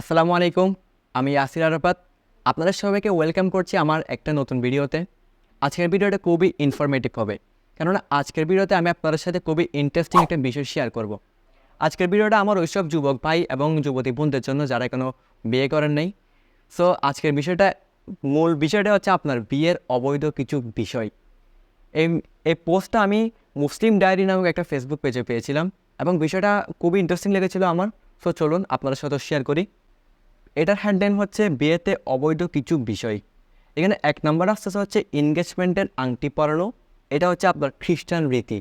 আসসালামু আলাইকুম, আমি ইয়াসির আরাফাত। আপনাদের সবাইকে ওয়েলকাম করছি আমার একটা নতুন ভিডিওতে। আজকের ভিডিওটা খুবই ইনফরমেটিভ হবে। কেননা আজকের ভিডিওতে আমি আপনাদের সাথে খুবই ইন্টারেস্টিং একটা বিষয় শেয়ার করব। আজকের ভিডিওটা আমার ওইসব যুবক ভাই এবং যুবতী বোনদের জন্য যারা কোনো বিয়ে করেন নাই। সো আজকের বিষয়টা, মূল বিষয়টা হচ্ছে আপনার বিয়ের অবৈধ কিছু বিষয়। এই এই পোস্টটা আমি মুসলিম ডায়েরি নামক একটা ফেসবুক পেজে পেয়েছিলাম এবং বিষয়টা খুবই ইন্টারেস্টিং লেগেছিল আমার। সো চলুন আপনাদের সাথে শেয়ার করি। এটার হ্যান্ডলাইন হচ্ছে বিয়েতে অবৈধ কিছু বিষয়। এখানে এক নম্বর আসতে হচ্ছে এনগেজমেন্টের আংটি পরানো, এটা হচ্ছে আপনার খ্রিস্টান রীতি।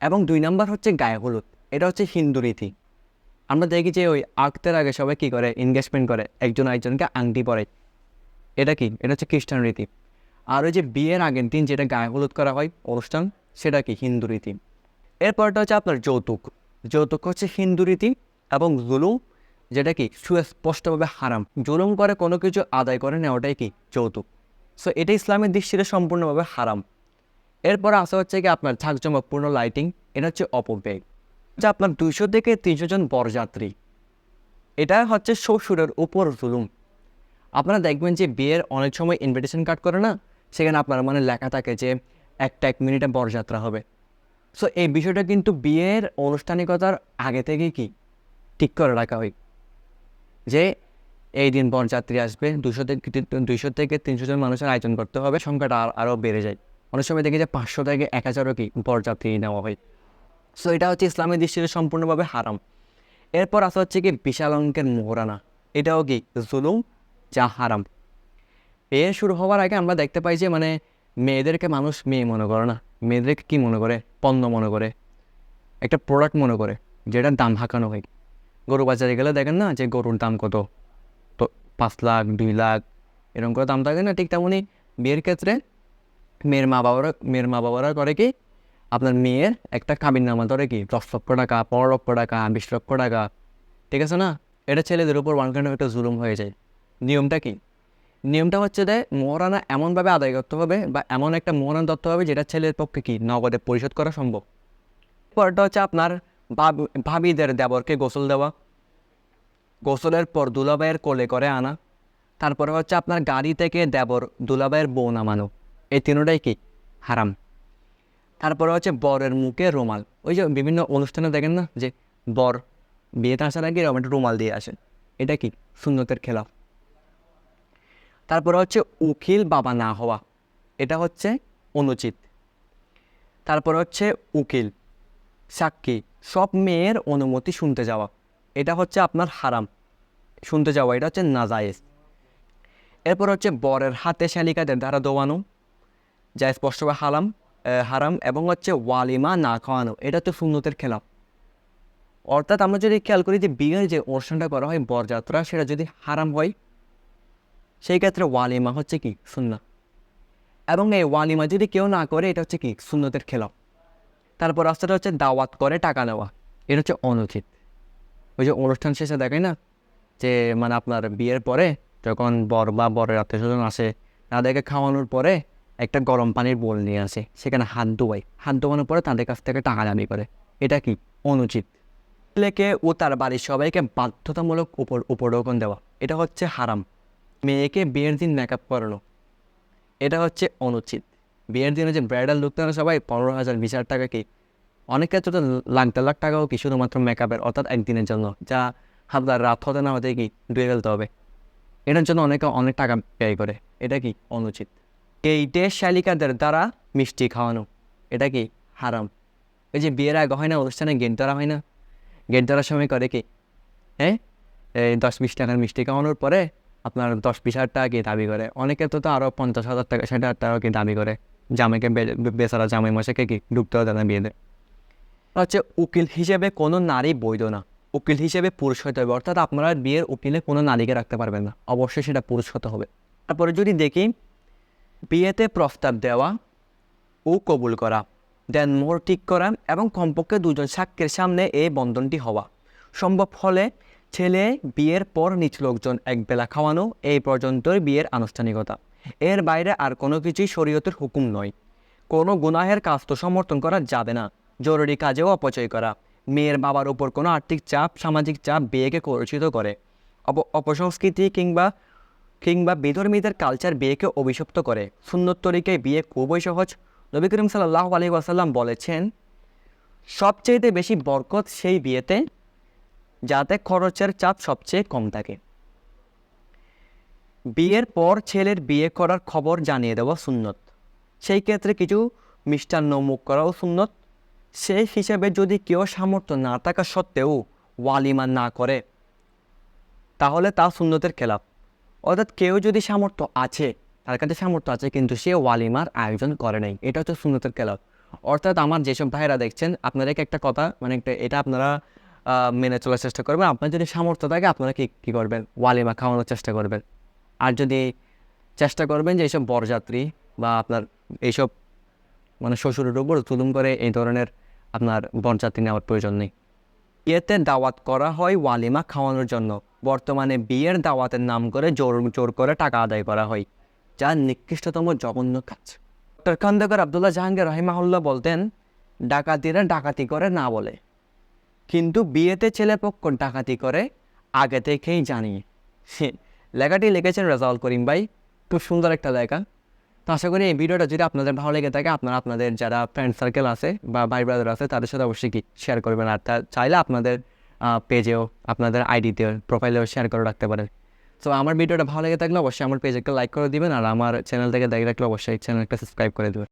এবং দুই নম্বর হচ্ছে গায়ে হলুদ, এটা হচ্ছে হিন্দু রীতি। আমরা দেখি যে ওই আঁকতের আগে সবাই কী করে? এনগেজমেন্ট করে, একজন আরেকজনকে আংটি পরে এটা কি? এটা হচ্ছে খ্রিস্টান রীতি। আর ওই যে বিয়ের আগের দিন যেটা গায়ে হলুদ করা হয়, অনুষ্ঠান, সেটা কি? হিন্দু রীতি। এরপরটা হচ্ছে আপনার যৌতুক। যৌতুক হচ্ছে হিন্দু রীতি এবং জুলুম যেটা কি সুস্পষ্টভাবে হারাম। জুলুম করে কোনো কিছু আদায় করে নেওয়াটাই কি যৌতুক। সো এটা ইসলামের দৃষ্টিতে সম্পূর্ণভাবে হারাম। এরপর আসা হচ্ছে কি আপনার ঝাঁকজমকপূর্ণ লাইটিং এটা হচ্ছে অপব্যয়। যা আপনার দুইশো থেকে তিনশো জন বরযাত্রী। এটা হচ্ছে শ্বশুরের উপর জুলুম। আপনারা দেখবেন যে বিয়ের অনেক সময় ইনভিটেশন কার্ড করে না, সেখানে আপনার মানে লেখা থাকে যে একটা এক মিনিটে বরযাত্রা হবে। সো এই বিষয়টা কিন্তু বিয়ের আনুষ্ঠানিকতার আগে থেকেই কি ঠিক করে রাখা হয়। যে এই দিন বরযাত্রী আসবে দুশো থেকে দুইশো থেকে তিনশো জন মানুষের আয়োজন করতে হবে, সংখ্যাটা আর আরও বেড়ে যায়। অনেক সময় দেখি যে পাঁচশো থেকে এক হাজারও কি বরযাত্রী নেওয়া হয়। সো এটা হচ্ছে ইসলামের দৃষ্টিতে সম্পূর্ণভাবে হারাম। এরপর আসা হচ্ছে কি বিশাল অঙ্কের মোহরানা। এটাও কি জুলুম? যা হারাম। বিয়ে শুরু হওয়ার আগে আমরা দেখতে পাই যে মানে মেয়েদেরকে মানুষ মেয়ে মনে করে না। মেয়েদেরকে কী মনে করে? পণ্য মনে করে। একটা প্রোডাক্ট মনে করে, যেটা দাম হাঁকানো হয়। গরু বাজারে গেলে দেখেন না যে গরুর দাম কত? তো পাঁচ লাখ, দুই লাখ এরকম করে দাম থাকে না? ঠিক তেমনই বিয়ের ক্ষেত্রে মেয়ের মা বাবারা, মেয়ের মা বাবারা করে কি? আপনার মেয়ের একটা কাবিন নামা ধরে কি? দশ লক্ষ টাকা, পনেরো লক্ষ টাকা, বিশ লক্ষ টাকা। ঠিক আছে না? এটা ছেলেদের উপর ওয়ান কাইন্ড একটা জুলুম হয়ে যায়। নিয়মটা কি? নিয়মটা হচ্ছে যে মোহরানা এমনভাবে আদায় করতে হবে বা এমন একটা মোহরান ধরতে হবে যেটা ছেলের পক্ষে কি? নগদে পরিশোধ করা সম্ভব। পরটা হচ্ছে আপনার ভাবিদের দেবরকে গোসল দেওয়া। গোসলের পর দুলাভাইয়ের কোলে করে আনা। তারপরে হচ্ছে আপনার গাড়ি থেকে দেবর, দুলাভাইয়ের বউ নামানো। এই তিনটাই কি? হারাম। তারপরে হচ্ছে বরের মুখে রুমাল। ওই যে বিভিন্ন অনুষ্ঠানে দেখেন না যে বর বিয়েতে আসার আগে এরকম একটা রুমাল দিয়ে আসেন এটা কি? সুন্নতের খেলা তারপরে হচ্ছে উকিল বাবা না হওয়া। এটা হচ্ছে অনুচিত। তারপর হচ্ছে উকিল। সাক্ষী, সব মেয়ের অনুমতি শুনতে যাওয়া। এটা হচ্ছে আপনার হারাম। শুনতে যাওয়া, এটা হচ্ছে নাজায়েজ। এরপর হচ্ছে বরের হাতে শালিকাদের দ্বারা দোয়ানো। যা স্পষ্টভাবে হারাম হারাম এবং হচ্ছে ওয়ালিমা না খাওয়ানো। এটা তো সুন্নতের খেলাফ। অর্থাৎ আমরা যদি খেয়াল করি যে বিয়ের যে অনুষ্ঠানটা করা হয়, বরযাত্রা, সেটা যদি হারাম হয়, সেই ক্ষেত্রে ওয়ালিমা হচ্ছে কি? সুন্না এবং এই ওয়ালিমা যদি কেউ না করে, এটা হচ্ছে কি? সুন্নতের খেলাফ। তারপর রাস্তাটা হচ্ছে দাওয়াত করে টাকা নেওয়া। এটা হচ্ছে অনুচিত। ওই যে অনুষ্ঠান শেষে দেখে না? যে মানে আপনার বিয়ের পরে যখন বর বা বরের আত্মীয় স্বজন আসে, তাদেরকে খাওয়ানোর পরে একটা গরম পানির বোল নিয়ে আসে। সেখানে হাত ধোয়াই হাত ধোয়ানোর পরে তাদের কাছ থেকে টাকা দাবি করে। এটা কি? অনুচিত। ছেলেকে ও তার বাড়ির সবাইকে বাধ্যতামূলক উপর উপঢৌকন দেওয়া। এটা হচ্ছে হারাম। মেয়েকে বিয়ের দিন মেকআপ করানো। এটা হচ্ছে অনুচিত। বিয়ের দিনে যে ব্রাইডাল লুক না সবাই পনেরো হাজার, বিশ হাজার টাকা কি? অনেক ক্ষেত্রে তো লাখ, দেড় লাখ টাকাও কি শুধুমাত্র মেকআপের অর্থাৎ একদিনের জন্য। যা আপনার রাত হতে না হতে কি ডুয়ে ফেলতে হবে। এটার জন্য অনেকে অনেক টাকা ব্যয় করে। এটা কি অনুচিত? এই দেশ শালিকাদের দ্বারা মিষ্টি খাওয়ানো, এটা কি হারাম? এই যে বিয়ের আগে হয় না, অনুষ্ঠানে গেট ধরা হয় না? গেট ধরার সময় করে কি? হ্যাঁ এই দশ, বিশ টাকার মিষ্টি খাওয়ানোর পরে আপনার দশ, বিশ হাজার টাকা কি দাবি করে? অনেকে তো তো আরও পঞ্চাশ হাজার টাকা, ষাট হাজার টাকা কি দাবি করে? জামাইকে বেচারা জামাই মশাইকে কি ঢুকতেও দেয় না বিয়েতে? হচ্ছে উকিল হিসেবে কোনো নারী বৈধ না। উকিল হিসেবে পুরুষ হতে হবে, অর্থাৎ আপনারা বিয়ের উকিলে কোনো নারীকে রাখতে পারবেন না। অবশ্যই সেটা পুরুষ হতে হবে। তারপরে যদি দেখি, বিয়েতে প্রস্তাব দেওয়া ও কবুল করা, দেন মোহর ঠিক করা এবং কমপক্ষে দুজন সাক্ষীর সামনে এই বন্ধনটি হওয়া। সম্ভব হলে ছেলে বিয়ের পর নিচ লোকজন এক বেলা খাওয়ানো, এই পর্যন্তই বিয়ের আনুষ্ঠানিকতা। এর বাইরে আর কোনো কিছুই শরীয়তের হুকুম নয়। কোনো গুনাহের কাজ তো সমর্থন করা যাবে না। জরুরি কাজেও অপচয় করা। মেয়ের বাবার উপর কোনো আর্থিক চাপ, সামাজিক চাপ বিয়েকে কলুষিত করে। অপ- অপসংস্কৃতি কিংবা কিংবা বিধর্মীদের কালচার বিয়েকে অভিশপ্ত করে। সুন্নত তরিকায় বিয়ে খুবই সহজ। নবী করিম সাল্লাহ আলী ওয়াসাল্লাম বলেছেন সবচেয়ে বেশি বরকত সেই বিয়েতে, যাতে খরচের চাপ সবচেয়ে কম থাকে। বিয়ের পর ছেলের বিয়ে করার খবর জানিয়ে দেওয়া সুন্নত। সেই ক্ষেত্রে কিছু মিষ্টান্ন মুখ করাও সুন্নত। সেই হিসেবে যদি কেউ সামর্থ্য না থাকা সত্ত্বেও ওয়ালিমা না করে, তাহলে তা সুন্নতের খেলাপ অর্থাৎ কেউ যদি সামর্থ্য আছে, তার কাছে সামর্থ্য আছে, কিন্তু সে ওয়ালিমার আয়োজন করে নাই, এটা হচ্ছে সুন্নতের খেলাপ অর্থাৎ আমার যেসব ভাইয়েরা দেখছেন, আপনাদেরকে একটা কথা মানে একটা, এটা আপনারা মেনে চলার চেষ্টা করবেন। আপনার যদি সামর্থ্য থাকে, আপনারা কি, কী করবেন? ওয়ালিমা খাওয়ানোর চেষ্টা করবেন। আর যদি চেষ্টা করবেন যে এইসব বরযাত্রী বা আপনার এইসব মানে শ্বশুরের উপর তুলুম করে এই ধরনের আপনার বরযাত্রী নেওয়ার প্রয়োজন নেই। বিয়েতে দাওয়াত করা হয় ওয়ালিমা খাওয়ানোর জন্য। বর্তমানে বিয়ের দাওয়াতের নাম করে জোর জোর করে টাকা আদায় করা হয়, যা নিকৃষ্টতম জঘন্য কাজ। ডক্টর খন্দকার আবদুল্লাহ জাহাঙ্গীর রহিমাহুল্লাহ বলতেন, ডাকাতিরা ডাকাতি করে না বলে। কিন্তু বিয়েতে ছেলেপক্ষ ডাকাতি করে, আগে থেকেই জানি। লেখাটি লিখেছেন রেজাউল করিম ভাই। খুব সুন্দর একটা লেখা। তো আশা করি এই ভিডিওটা যদি আপনাদের ভালো লেগে থাকে, আপনারা আপনাদের যারা ফ্রেন্ড সার্কেল আছে বা ভাই ব্রাদার আছে, তাদের সাথে অবশ্যই কি শেয়ার করবেন। আর তা চাইলে আপনাদের পেজেও আপনাদের আইডিতেও প্রোফাইলেও শেয়ার করে রাখতে পারেন। তো আমার ভিডিওটা ভালো লেগে থাকলে অবশ্যই আমার পেজে একটা লাইক করে দিবেন, আর আমার চ্যানেল থেকে দেখে রাখলে অবশ্যই চ্যানেলটা সাবস্ক্রাইব করে দেবেন।